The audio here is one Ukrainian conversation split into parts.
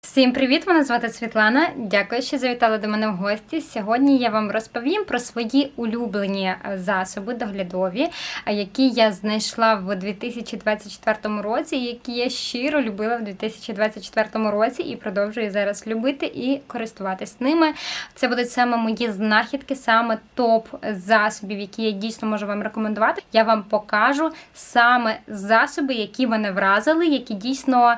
Всім привіт! Мене звати Світлана. Дякую, що завітали до мене в гості. Сьогодні я вам розповім про свої улюблені е, засоби доглядові, е, які я знайшла в 2024 році, які я щиро любила в 2024 році і продовжую зараз любити і користуватись ними. Це будуть саме мої знахідки, саме топ засобів, які я дійсно можу вам рекомендувати. Я вам покажу саме засоби, які мене вразили, які дійсно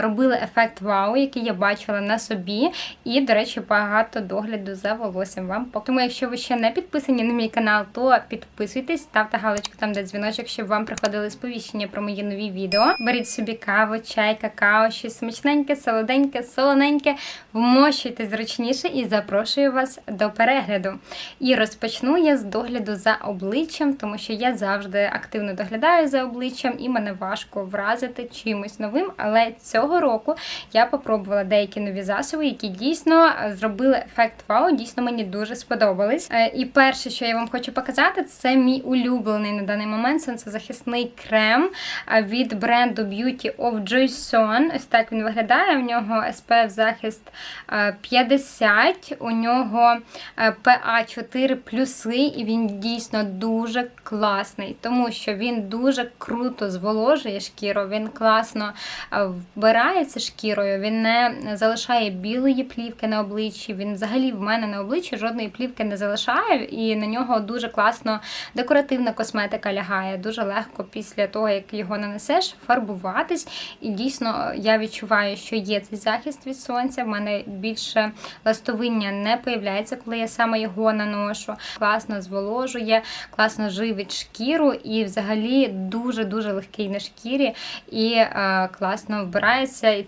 робили ефект вау, який я бачила на собі. І, до речі, багато догляду за волоссям вам. Тому, якщо ви ще не підписані на мій канал, то підписуйтесь, ставте галочку там, де дзвіночок, щоб вам приходили сповіщення про мої нові відео. Беріть собі каву, чай, какао, щось смачненьке, солоденьке, солоненьке. Вмощуйте зручніше і запрошую вас до перегляду. І розпочну я з догляду за обличчям, тому що я завжди активно доглядаю за обличчям, і мене важко вразити чимось новим. Але цього року я попробувала деякі нові засоби, які дійсно зробили ефект вау, дійсно мені дуже сподобались. Е, І перше, що я вам хочу показати, це мій улюблений на даний момент сонцезахисний крем е, від бренду Beauty of Joyson. Ось так він виглядає. У нього SPF захист е, 50, у нього е, PA 4 плюси, і він дійсно дуже класний, тому що він дуже круто зволожує шкіру, він класно е, вбирається шкірою, він не залишає білої плівки на обличчі. Він взагалі в мене на обличчі жодної плівки не залишає, і на нього дуже класно декоративна косметика лягає. Дуже легко після того, як його нанесеш, фарбуватись. І дійсно я відчуваю, що є цей захист від сонця. В мене більше ластовиння не появляється, коли я саме його наношу. Класно зволожує, класно живить шкіру і взагалі дуже-дуже легкий на шкірі і е, класно вбирається. І,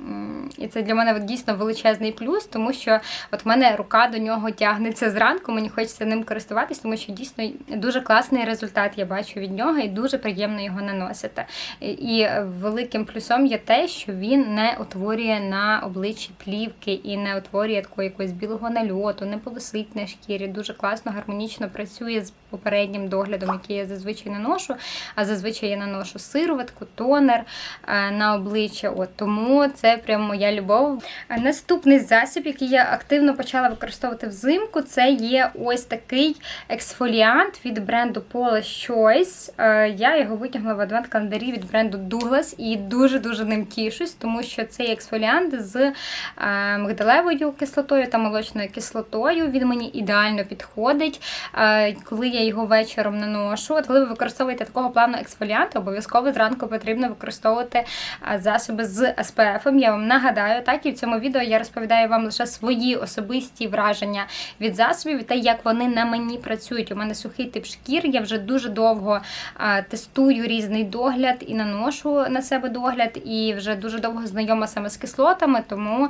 і це для мене от дійсно величезний плюс, тому що от в мене рука до нього тягнеться зранку, мені хочеться ним користуватись, тому що дійсно дуже класний результат я бачу від нього і дуже приємно його наносити. І, великим плюсом є те, що він не утворює на обличчі плівки і не утворює такого якогось білого нальоту, не повисить на шкірі. Дуже класно, гармонічно працює з попереднім доглядом, який я зазвичай наношу. А зазвичай я наношу сироватку, тонер е, на обличчя. От тому це прям моя любов. А Наступний засіб, який я активно почала використовувати взимку, це є ось такий ексфоліант від бренду Paula's Choice. Е, Я його витягла в адвент-календарі від бренду Douglas і дуже-дуже ним тішусь, тому що цей ексфоліант з е, мигдалевою кислотою та молочною кислотою. Він мені ідеально підходить. Е, Коли я його вечором наношу, от коли ви використовуєте такого плану ексфоліанту, обов'язково зранку потрібно використовувати засоби з SPF. Я вам нагадаю, так і в цьому відео я розповідаю вам лише свої особисті враження від засобів те, як вони на мені працюють. У мене сухий тип шкір. Я вже дуже довго тестую різний догляд і наношу на себе догляд, і вже дуже довго знайома саме з кислотами, тому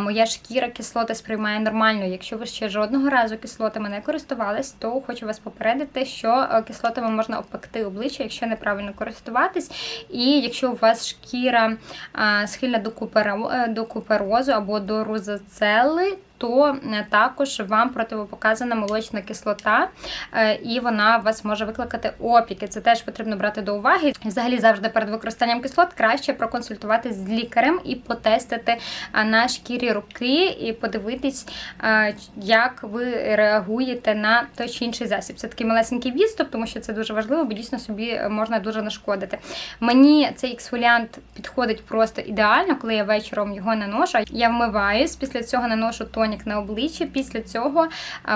моя шкіра кислоти сприймає нормально. Якщо ви ще жодного разу кислотами не користувались, то хочу вас попередити, що е, кислотами можна обпекти обличчя, якщо неправильно користуватись. І якщо у вас шкіра схильна до куперо- е, куперозу або до розоцели, то е, також вам противопоказана молочна кислота, е, і вона вас може викликати опіки. Це теж потрібно брати до уваги. Взагалі, завжди перед використанням кислот краще проконсультуватись з лікарем і потестити е, на шкірі руки, і подивитись, як ви реагуєте на той чи інший засіб. Це такий малесенький відступ, тому що це дуже важливо, бо дійсно собі можна дуже нашкодити. Мені цей ексфоліант підходить просто ідеально, коли я вечором його наношу. Я вмиваюсь, після цього наношу тонік на обличчя. Після цього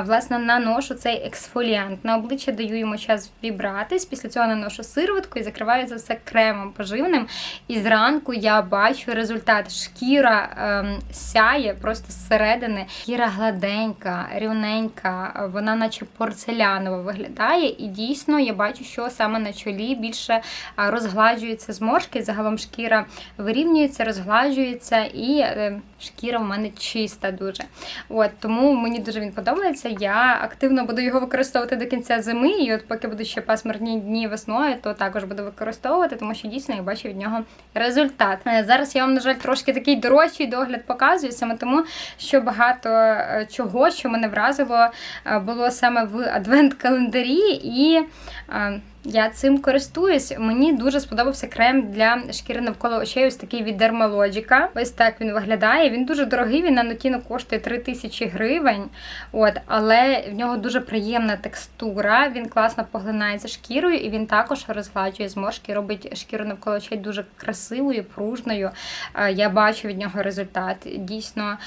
власне наношу цей ексфоліант. На обличчя даю йому час вібратись. Після цього наношу сироватку і закриваю це все кремом поживним. І зранку я бачу результат. Шкіра ем, сяє просто зсередини. Шкіра гладенька, рівненька, вона наче порцелянова виглядає. І дійсно я бачу, що саме на чолі більше розгладжуються зморшки. Загалом шкіра вирівнюється, розгладжується, і е, шкіра в мене чиста дуже. От тому мені дуже він подобається. Я активно буду його використовувати до кінця зими. І от поки будуть ще пасмурні дні весною, то також буду використовувати, тому що дійсно я бачу від нього результат. Е, Зараз я вам, на жаль, трошки такий дорожчий догляд показую, саме тому, що багато е, чого, що мене вразило, е, було саме в адвент-календарі і. Я цим користуюсь. Мені дуже сподобався крем для шкіри навколо очей. Ось такий від Dermalogica. Ось так він виглядає. Він дуже дорогий. Він на нотіно коштує 3 тисячі гривень. От, але в нього дуже приємна текстура. Він класно поглинається шкірою, і він також розгладжує зморшки, робить шкіру навколо очей дуже красивою, пружною. Я бачу від нього результат. Дійсно,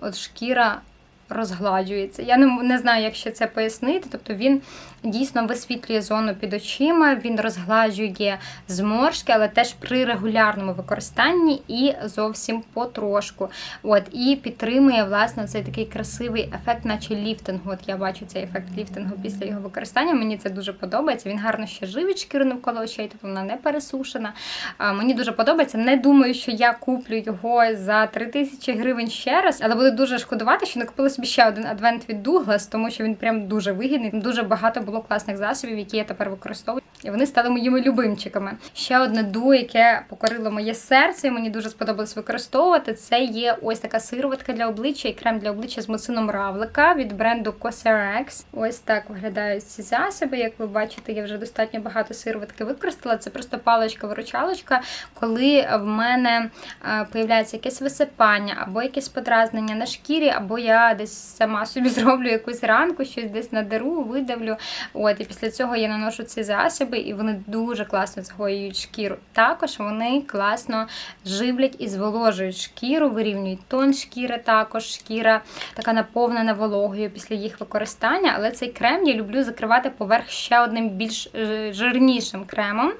от шкіра розгладжується. Я не, не знаю, як ще це пояснити. Тобто він дійсно висвітлює зону під очима, він розгладжує зморшки, але теж при регулярному використанні і зовсім потрошку. От, І підтримує власне цей такий красивий ефект, наче ліфтингу. От я бачу цей ефект ліфтингу після його використання. Мені це дуже подобається. Він гарно ще живить шкіру навколо очей, тобто вона не пересушена. А, Мені дуже подобається. Не думаю, що я куплю його за 3000 гривень ще раз, але буду дуже шкодувати, що не купила собі ще один адвент від Douglas, тому що він прям дуже вигідний. Дуже багато було класних засобів, які я тепер використовую. І вони стали моїми любимчиками. Ще одне дуо, яке покорило моє серце, і мені дуже сподобалось використовувати. Це є ось така сироватка для обличчя і крем для обличчя з муцином равлика від бренду Cosrx. Ось так виглядають ці засоби. Як ви бачите, я вже достатньо багато сироватки використала. Це просто паличка-виручалочка, коли в мене е, появляється якесь висипання або якесь подразнення на шкірі, або я десь сама собі зроблю якусь ранку, щось десь надеру, видавлю. От, і після цього я наношу ці засоби, і вони дуже класно загоюють шкіру. Також вони класно живлять і зволожують шкіру, вирівнюють тон шкіри, також шкіра така наповнена вологою після їх використання. Але цей крем я люблю закривати поверх ще одним більш е, жирнішим кремом,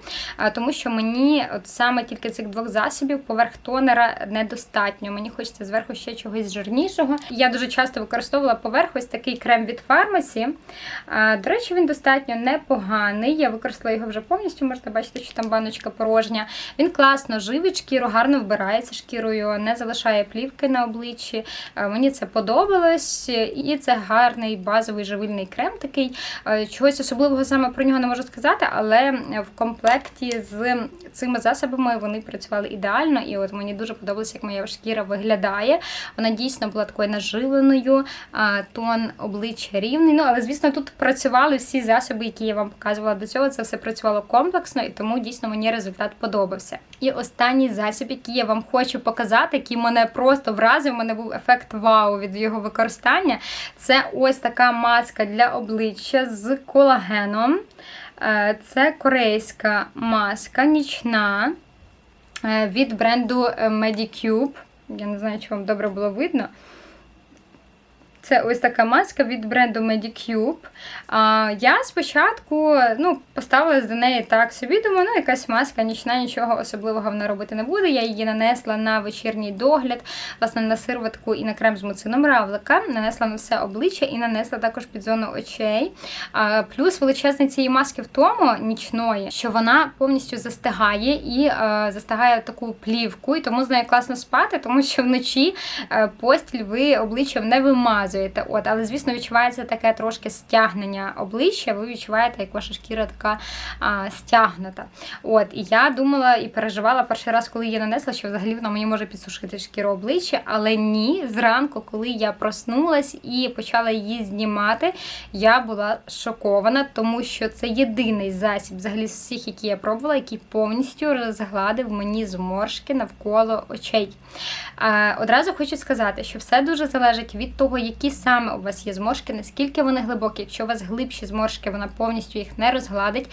тому що мені от саме тільки цих двох засобів поверх тонера недостатньо. Мені хочеться зверху ще чогось жирнішого. Я дуже часто використовувала поверх ось такий крем від фармасі. До речі, він достатньо непоганий. Я використала його вже повністю. Можете бачити, що там баночка порожня. Він класно живить шкіру, гарно вбирається шкірою, не залишає плівки на обличчі. Мені це подобалось, і це гарний базовий живильний крем такий. Чогось особливого саме про нього не можу сказати, але в комплекті з цими засобами вони працювали ідеально, і от мені дуже подобалося, як моя шкіра виглядає. Вона дійсно була такою наживленою, а, тон обличчя рівний. Ну, але, звісно, тут працювали всі засоби, які я вам показувала до цього. Це все працювало комплексно, і тому дійсно мені результат подобався. І останній засіб, який я вам хочу показати, який мене просто вразив, у мене був ефект вау від його використання. Це ось така маска для обличчя з колагеном. Е, Це корейська маска нічна е, від бренду Medicube. Я не знаю, чи вам добре було видно. Це ось така маска від бренду Medicube. А, Я спочатку ну, поставила до неї так собі, думаю, ну якась маска нічна, нічого особливого вона робити не буде. Я її нанесла на вечірній догляд, власне, на сирватку і на крем з муцином равлика. Нанесла на все обличчя і нанесла також під зону очей. А, Плюс величезний цієї маски в тому нічної, що вона повністю застигає і а, застигає таку плівку, і тому з нею класно спати, тому що вночі а, постіль ви обличчям не вимазуєте. От, але, звісно, відчувається таке трошки стягнення обличчя. Ви відчуваєте, як ваша шкіра така а, стягнута. От, І я думала і переживала перший раз, коли її нанесла, що взагалі вона мені може підсушити шкіру обличчя, але ні, зранку, коли я проснулась і почала її знімати, я була шокована, тому що це єдиний засіб, взагалі з всіх, які я пробувала, який повністю розгладив мені зморшки навколо очей. Одразу хочу сказати, що все дуже залежить від того, які саме у вас є зморшки, наскільки вони глибокі. Якщо у вас глибші зморшки, вона повністю їх не розгладить.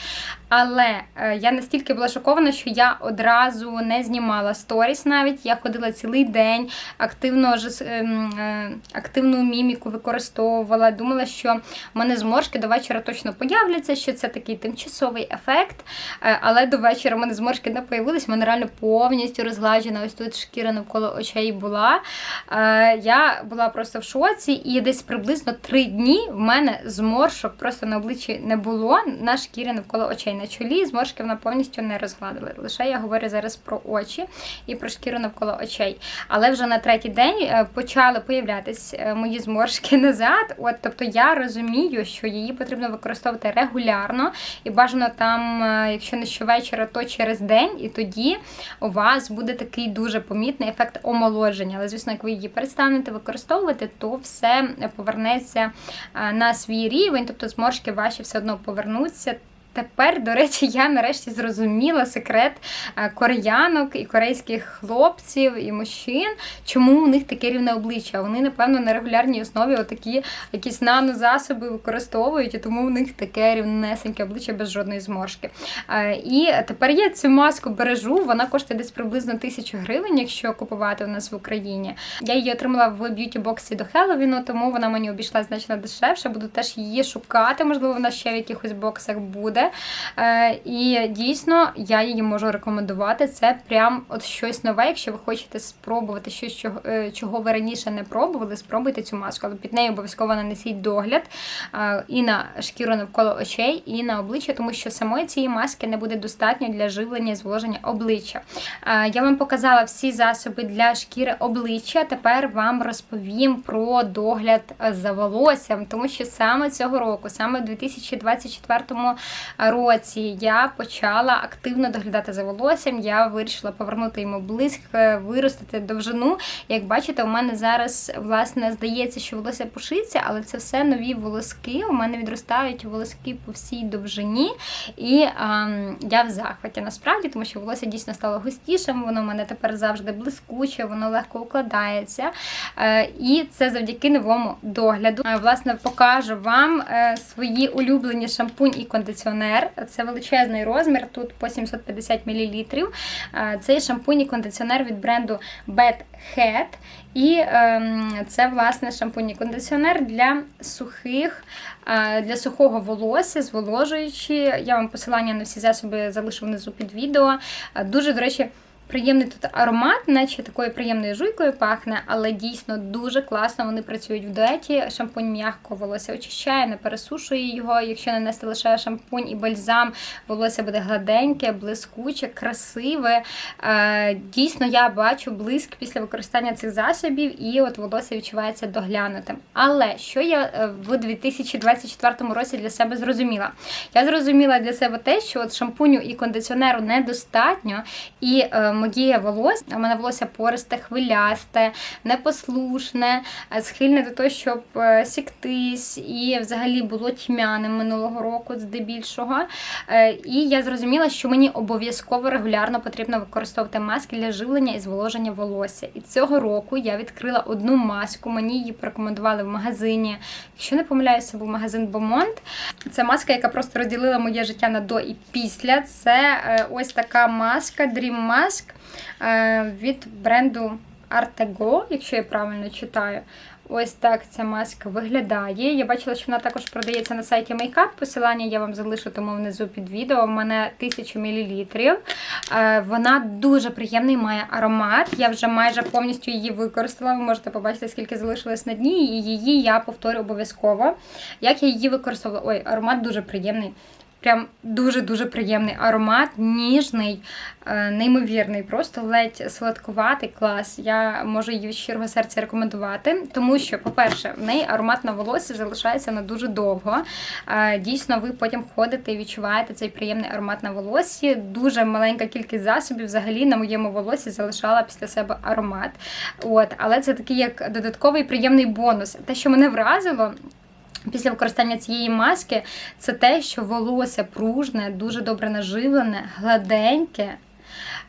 Але е, я настільки була шокована, що я одразу не знімала сторіс навіть. Я ходила цілий день, активно е, активну міміку використовувала. Думала, що в мене зморшки до вечора точно появляться, що це такий тимчасовий ефект. Е, але до вечора в мене зморшки не появились, в мене реально повністю розгладжена. Ось тут шкіра навколо очей була. Я була просто в шоці, і десь приблизно три дні в мене зморшок просто на обличчі не було на шкірі навколо очей. На чолі зморшки вона повністю не розгладили. Лише я говорю зараз про очі і про шкіру навколо очей. Але вже на третій день е, почали появлятись е, мої зморшки назад. От, Тобто я розумію, що її потрібно використовувати регулярно і бажано там, е, якщо не щовечора, то через день, і тоді у вас буде такий дуже помітний ефект омолодження. Але, звісно, як ви її перестанете використовувати, то все повернеться на свій рівень, тобто зморшки ваші все одно повернуться тепер, до речі, я нарешті зрозуміла секрет е, кореянок і корейських хлопців і мужчин, чому у них таке рівне обличчя. Вони, напевно, на регулярній основі отакі якісь нанозасоби використовують, і тому у них таке рівнесеньке обличчя без жодної зморшки. Е, І тепер я цю маску бережу. Вона коштує десь приблизно тисячу гривень, якщо купувати у нас в Україні. Я її отримала в б'юті-боксі до Хеллоуіну, тому вона мені обійшла значно дешевше. Буду теж її шукати. Можливо, вона ще в якихось боксах буде. Е, І дійсно я її можу рекомендувати. Це прям от щось нове. Якщо ви хочете спробувати щось, чого, е, ви раніше не пробували, спробуйте цю маску. Але під нею обов'язково нанесіть догляд е, і на шкіру навколо очей, і на обличчя, тому що самої цієї маски не буде достатньо для живлення і зволоження обличчя. Я вам показала всі засоби для шкіри обличчя. Тепер вам розповім про догляд за волоссям, тому що саме цього року, саме в 2024 році, я почала активно доглядати за волоссям. Я вирішила повернути йому блиск, е, виростити довжину. Як бачите, у мене зараз власне здається, що волосся пушиться, але це все нові волоски. У мене відростають волоски по всій довжині, і ем, я в захваті насправді, тому що волосся дійсно стало густішим. Воно в мене тепер завжди блискуче, воно легко укладається. Е, і це завдяки новому догляду. Е, Власне, покажу вам свої улюблені шампунь і кондиціонер. Це величезний розмір, тут по 750 мл. Цей шампунь і кондиціонер від бренду Bad Head. І ем, це, власне, шампунь і кондиціонер для сухих, для сухого волосся, зволожуючи. Я вам посилання на всі засоби залишу внизу під відео. Дуже, до речі, Приємний тут аромат, наче такою приємною жуйкою пахне, але дійсно дуже класно вони працюють в дуеті. Шампунь м'яко волосся очищає, не пересушує його. Якщо нанести лише шампунь і бальзам, волосся буде гладеньке, блискуче, красиве. Е, Дійсно, я бачу блиск після використання цих засобів, і от волосся відчувається доглянутим. Але що я е, в 2024 році для себе зрозуміла? Я зрозуміла для себе те, що от шампуню і кондиціонеру недостатньо, і е, моє волосся, у мене волосся пористе, хвилясте, непослушне, е, схильне до того, щоб е, сіктись, і взагалі було тьмяним минулого року, здебільшого. Е, І я зрозуміла, що мені обов'язково регулярно потрібно використовувати маски для живлення і зволоження волосся. І цього року я відкрила одну маску, мені її порекомендували в магазині. Якщо не помиляюся, був магазин Beaumont. Це маска, яка просто розділила моє життя на до і після. Це ось така маска Dream Mask від бренду Artego, якщо я правильно читаю. Ось так ця маска виглядає. Я бачила, що вона також продається на сайті Makeup. Посилання я вам залишу тому внизу під відео. У мене 1000 мл. Вона дуже приємний, має аромат. Я вже майже повністю її використала. Ви можете побачити, скільки залишилось на дні, і її я повторю обов'язково. Як я її використовувала? Ой, аромат дуже приємний. Прям дуже-дуже приємний аромат, ніжний, е, неймовірний, просто ледь сладкуватий клас. Я можу її від щирого серця рекомендувати, тому що, по-перше, в неї аромат на волосі залишається на дуже довго. Е, Дійсно, ви потім ходите і відчуваєте цей приємний аромат на волосі. Дуже маленька кількість засобів взагалі на моєму волосі залишала після себе аромат. От, Але це такий як додатковий приємний бонус. Те, що мене вразило. Після використання цієї маски це те, що волосся пружне, дуже добре наживлене, гладеньке.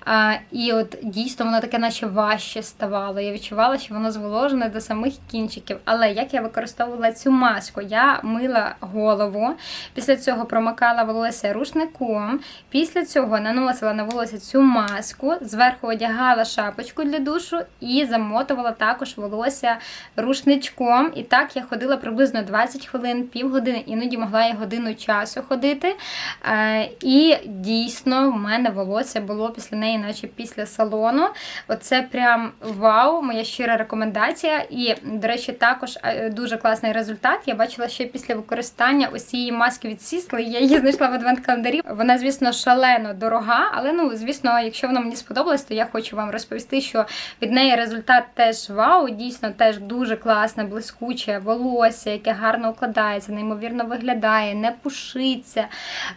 А, І от дійсно воно таке, наче важче ставало. Я відчувала, що воно зволожене до самих кінчиків. Але як я використовувала цю маску, я мила голову, після цього промикала волосся рушником, після цього наносила на волосся цю маску, зверху одягала шапочку для душу і замотувала також волосся рушничком. І так я ходила приблизно 20 хвилин, півгодини, іноді могла і годину часу ходити. Е, І дійсно в мене волосся було після неї, наче після салону. Оце прям вау, моя щира рекомендація. І, до речі, також е, дуже класний результат. Я бачила ще після використання ось цієї маски від Сісли. Я її знайшла в адвент-календарі. Вона, звісно, шалено дорога, але ну, звісно, якщо вона мені сподобалась, то я хочу вам розповісти, що від неї результат теж вау, дійсно теж дуже класне, блискуче волосся, яке гарно укладається, неймовірно виглядає, не пушиться.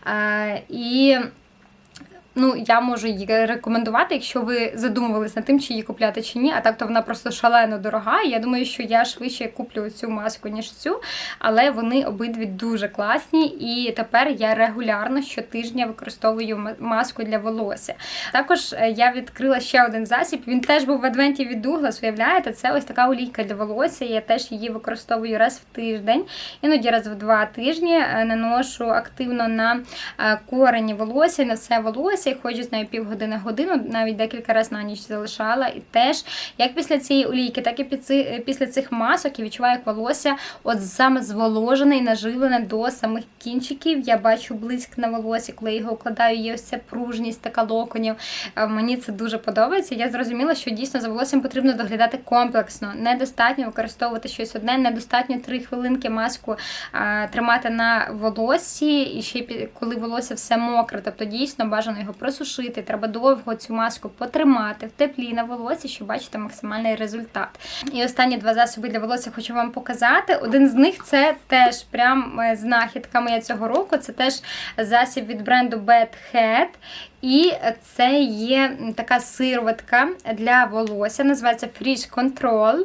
Е, І Ну, я можу її рекомендувати, якщо ви задумувались над тим, чи її купляти чи ні. А так то вона просто шалено дорога. Я думаю, що я швидше куплю цю маску, ніж цю, але вони обидві дуже класні. І тепер я регулярно щотижня використовую маску для волосся. Також е, я відкрила ще один засіб. Він теж був в адвенті від Douglas, Уявляєте, це ось така олійка для волосся. Я теж її використовую раз в тиждень, іноді раз в два тижні. Е, Наношу активно на е, корені волосся, на все волосся. І ходжу з нею півгодини годину, навіть декілька разів на ніч залишала. І теж як після цієї олійки, так і після цих масок я відчуваю, як волосся от саме зволожене і наживлене до самих кінчиків. Я бачу блиск на волосі, коли його укладаю, є ось ця пружність, така локонів. Е, Мені це дуже подобається. Я зрозуміла, що дійсно за волоссям потрібно доглядати комплексно. Недостатньо використовувати щось одне, недостатньо три хвилинки маску а, тримати на волоссі, і ще коли волосся все мокре. Тобто дійсно бажано його просушити. Треба довго цю маску потримати в теплі на волосі, щоб бачити максимальний результат. І останні два засоби для волосся хочу вам показати. Один з них це теж прям е, знахідка моя цього року. Це теж засіб від бренду Bad Head. І це є така сироватка для волосся, називається Freeze Control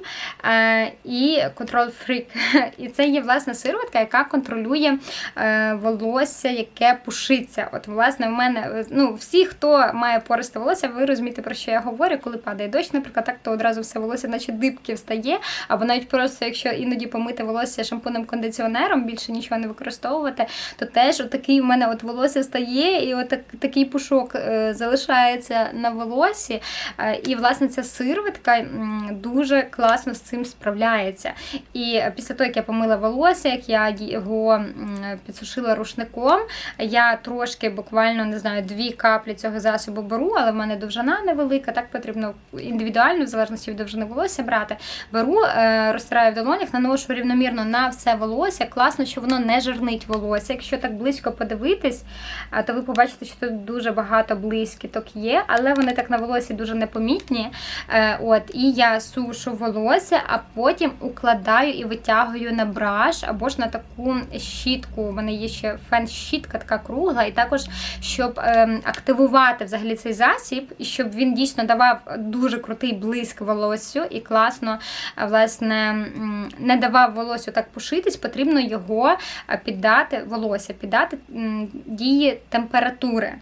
е, і Control Freak. І це є власне сироватка, яка контролює е, волосся, яке пушиться. От, власне, в мене е, ну, всі, хто має пористе волосся, ви розумієте, про що я говорю, коли падає дощ, наприклад, так то одразу все волосся, наче дибки встає, або навіть просто, якщо іноді помити волосся шампунем кондиціонером, більше нічого не використовувати, то теж отакий у мене от волосся встає, і от такий пушок е, залишається на волосі. Е, І, власне, ця сироватка м, дуже класно з цим справляється. І після того, як я помила волосся, як я його підсушила рушником, я трошки, буквально не знаю, дві каплі цього засобу беру, але в мене довжина невелика, так потрібно індивідуально, в залежності від довжини волосся брати. Беру, е, розтираю в долонях, наношу рівномірно на все волосся. Класно, що воно не жирнить волосся. Якщо так близько подивитись, то ви побачите, що тут дуже багато блискіток є, але вони так на волосі дуже непомітні. Е, От, і я сушу волосся, а потім укладаю і витягую на браш або ж на таку щітку. У мене є ще фен-щітка, така кругла, і також щоб ем, активувати взагалі цей засіб, і щоб він дійсно давав дуже крутий блиск волоссю і класно, е, власне, не давав волоссю так пушитись, потрібно його е, піддати, волосся піддати дії температури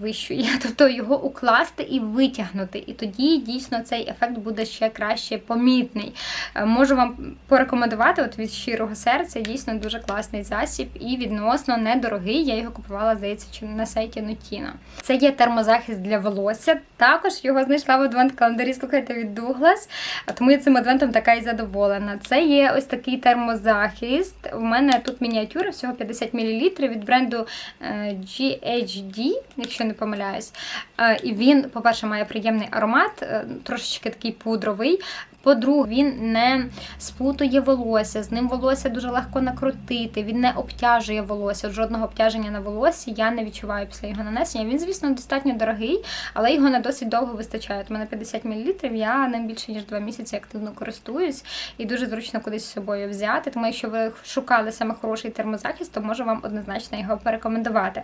вищої, тобто його укласти і витягнути. І тоді дійсно цей ефект буде ще краще помітний. Е, Можу вам порекомендувати от від щирого серця, дійсно дуже класний засіб і відносно недорогий. Я його купувала, здається, чи на сайті Notino. Це є термозахист для волосся. Також його знайшла в адвент-календарі, слухайте, від Douglas. Тому я цим адвентом така і задоволена. Це є ось такий термозахист. У мене тут мініатюра, всього 50 мл від бренду е, GHD, якщо не помиляюсь. Е, І він, по-перше, має приємний аромат, е, трошечки такий пудровий. По-друге, він не спутує волосся, з ним волосся дуже легко накрутити, він не обтяжує волосся. Жодного обтяження на волоссі я не відчуваю після його нанесення. Він, звісно, достатньо дорогий, але його на досить довго вистачає. У мене 50 мл, я ним більше ніж 2 місяці активно користуюсь і дуже зручно кудись з собою взяти. Тому якщо ви шукали саме хороший термозахист, то можу вам однозначно його порекомендувати.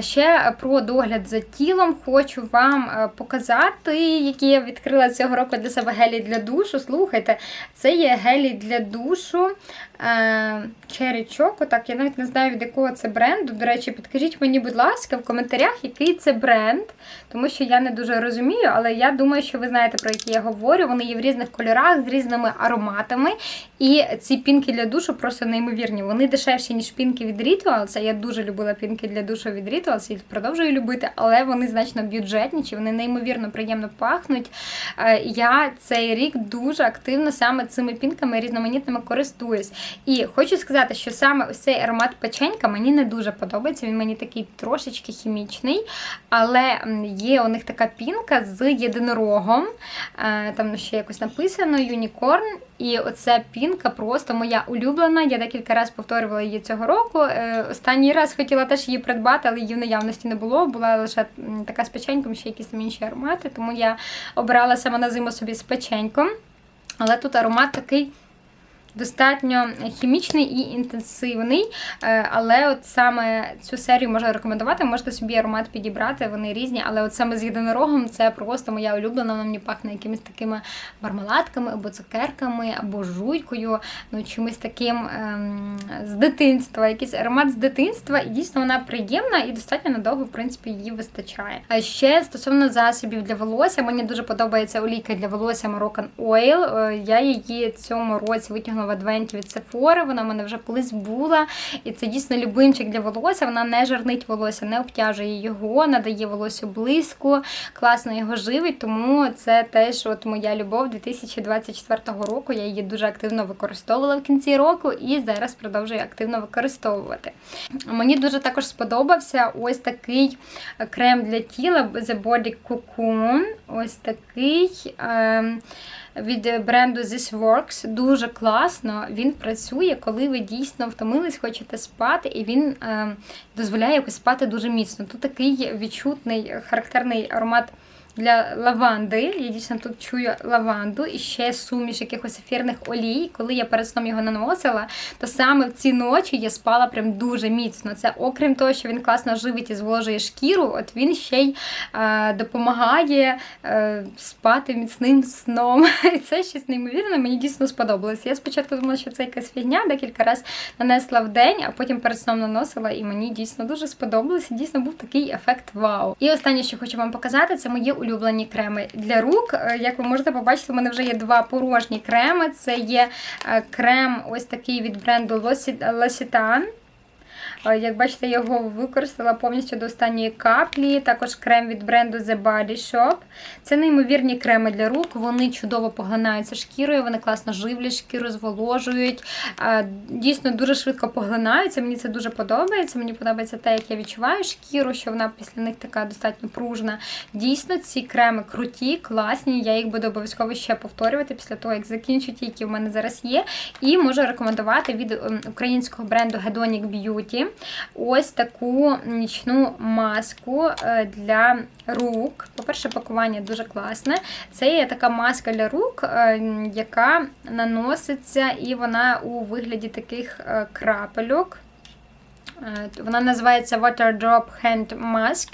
Ще про догляд за тілом хочу вам е, показати, які я відкрила цього року для себе гелі для душу. Слухайте, це є гелі для душу е, Cherry Choco. Так, я навіть не знаю, від якого це бренду. До речі, підкажіть мені, будь ласка, в коментарях, який це бренд, тому що я не дуже розумію, але я думаю, що ви знаєте, про які я говорю. Вони є в різних кольорах, з різними ароматами. І ці пінки для душу просто неймовірні. Вони дешевші, ніж пінки від Rituals. Я дуже любила пінки для душу від Rituals і продовжую любити, але вони значно бюджетніші, вони неймовірно приємно пахнуть. Е, Я цей рік дуже активно саме цими пінками різноманітними користуюсь. І хочу сказати, що саме ось цей аромат печенька мені не дуже подобається. Він мені такий трошечки хімічний, але є у них така пінка з єдинорогом. Е, Там ще якось написано Юнікорн. І оця пінка просто моя улюблена. Я декілька разів повторювала її цього року. Е, Останній раз хотіла теж її придбати, але її в наявності не було. Була лише така з печеньком, ще якісь там інші аромати. Тому я обирала саме на зиму собі з печеньком. Але тут аромат такий достатньо хімічний і інтенсивний. Е, Але от саме цю серію можна рекомендувати. Можете собі аромат підібрати, вони різні. Але от саме з єдинорогом це просто моя улюблена. Вона мені пахне якимись такими мармеладками або цукерками, або жуйкою, ну чимось таким ем, з дитинства. Якийсь аромат з дитинства, і дійсно вона приємна і достатньо надовго, в принципі, її вистачає. А ще стосовно засобів для волосся, мені дуже подобається олійка для волосся Moroccan Oil. Е, Я її цьому році витягнула в адвенті від Sephora, Вона в мене вже колись була. І це дійсно любимчик для волосся. Вона не жарнить волосся, не обтяжує його, надає волосю близько, класно його живить. Тому це теж от моя любов 2024 року. Я її дуже активно використовувала в кінці року і зараз продовжую активно використовувати. Мені дуже також сподобався ось такий крем для тіла The Body Cocoon. Ось такий. Е від бренду This Works дуже класно. Він працює, коли ви дійсно втомились, хочете спати, і він е, дозволяє якось спати дуже міцно. Тут такий відчутний характерний аромат для лаванди. Я дійсно тут чую лаванду і ще суміш якихось ефірних олій. Коли я перед сном його наносила, то саме в ці ночі я спала прям дуже міцно. Це окрім того, що він класно живить і зволожує шкіру, от він ще й е, допомагає е, спати міцним сном. І це щось неймовірне, мені дійсно сподобалось. Я спочатку думала, що це якась фігня, декілька разів нанесла в день, а потім перед сном наносила, і мені дійсно дуже сподобалося. Дійсно був такий ефект вау. І останнє, що хочу вам показати, це мої улюблені креми для рук. Е, Як ви можете побачити, у мене вже є два порожні креми. Це є е, крем ось такий від бренду L'Occitane. Е, Як бачите, я його використала повністю до останньої каплі. Також крем від бренду The Body Shop. Це неймовірні креми для рук. Вони чудово поглинаються шкірою, вони класно живлять шкіру, зволожують. Е, Дійсно дуже швидко поглинаються. Мені це дуже подобається. Мені подобається те, як я відчуваю шкіру, що вона після них така достатньо пружна. Дійсно, ці креми круті, класні. Я їх буду обов'язково ще повторювати після того, як закінчу ті, які в мене зараз є. І можу рекомендувати від ем, українського бренду Hedonic Beauty ось таку нічну маску е, для рук. По-перше, пакування дуже класне. Це є така маска для рук, е, яка наноситься, і вона у вигляді таких е, крапельок. Вона називається Water Drop Hand Mask.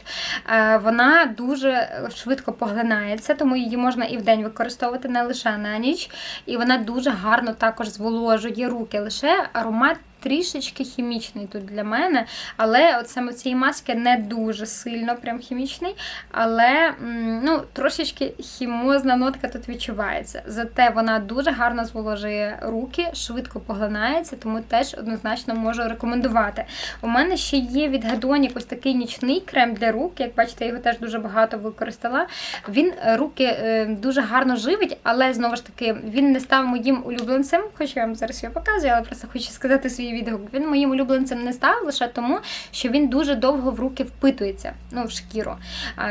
Вона дуже швидко поглинається, тому її можна і вдень використовувати, не лише на ніч. І вона дуже гарно також зволожує руки. Лише аромат трішечки хімічний тут для мене. Але от саме цієї маски не дуже сильно прям хімічний. Але ну, трошечки хімозна нотка тут відчувається. Зате вона дуже гарно зволожує руки, швидко поглинається, тому теж однозначно можу рекомендувати. У мене ще є від Hedonic ось такий нічний крем для рук. Як бачите, я його теж дуже багато використала. Він е, руки е, дуже гарно живить, але знову ж таки він не став моїм улюбленцем, хоч я вам зараз його показую, але просто хочу сказати свій відгук. Він моїм улюбленцем не став лише тому, що він дуже довго в руки впитується, ну, в шкіру.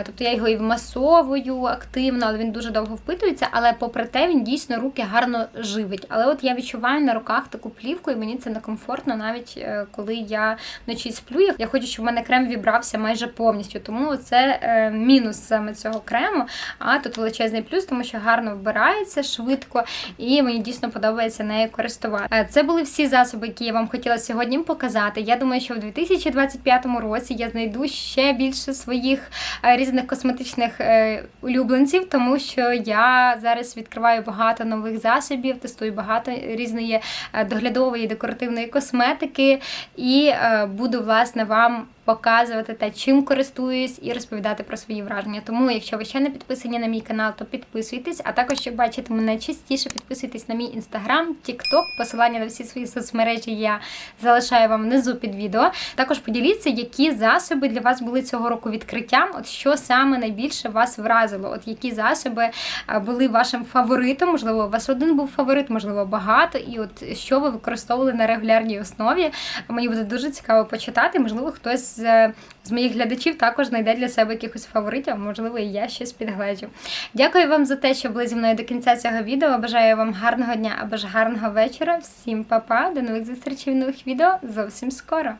Тобто я його і вмасовую активно, але він дуже довго впитується. Але попри те, він дійсно руки гарно живить. Але от я відчуваю на руках таку плівку, і мені це некомфортно, навіть е, коли я вночі сплю. Я хочу, щоб в мене крем вібрався майже повністю. Тому це е, мінус саме цього крему. А тут величезний плюс, тому що гарно вбирається швидко, і мені дійсно подобається нею користувати. Е, Це були всі засоби, які я вам хотіла сьогодні показати. Я думаю, що в 2025 році я знайду ще більше своїх е, різних косметичних е, улюбленців, тому що я зараз відкриваю багато нових засобів, тестую багато різної е, доглядової декоративної косметики і буду власне вам показувати те, чим користуюсь, і розповідати про свої враження. Тому, якщо ви ще не підписані на мій канал, то підписуйтесь. А також, щоб бачити мене частіше, підписуйтесь на мій інстаграм, тікток. Посилання на всі свої соцмережі я залишаю вам внизу під відео. Також поділіться, які засоби для вас були цього року відкриттям. От що саме найбільше вас вразило? От які засоби були вашим фаворитом? Можливо, у вас один був фаворит, можливо, багато. І от що ви використовували на регулярній основі? Мені буде дуже цікаво почитати. Можливо, хтось з, з моїх глядачів також знайде для себе якихось фаворитів, можливо, і я щось підгледжу. Дякую вам за те, що були зі мною до кінця цього відео. Бажаю вам гарного дня або ж гарного вечора. Всім па-па, до нових зустрічей нових відео зовсім скоро.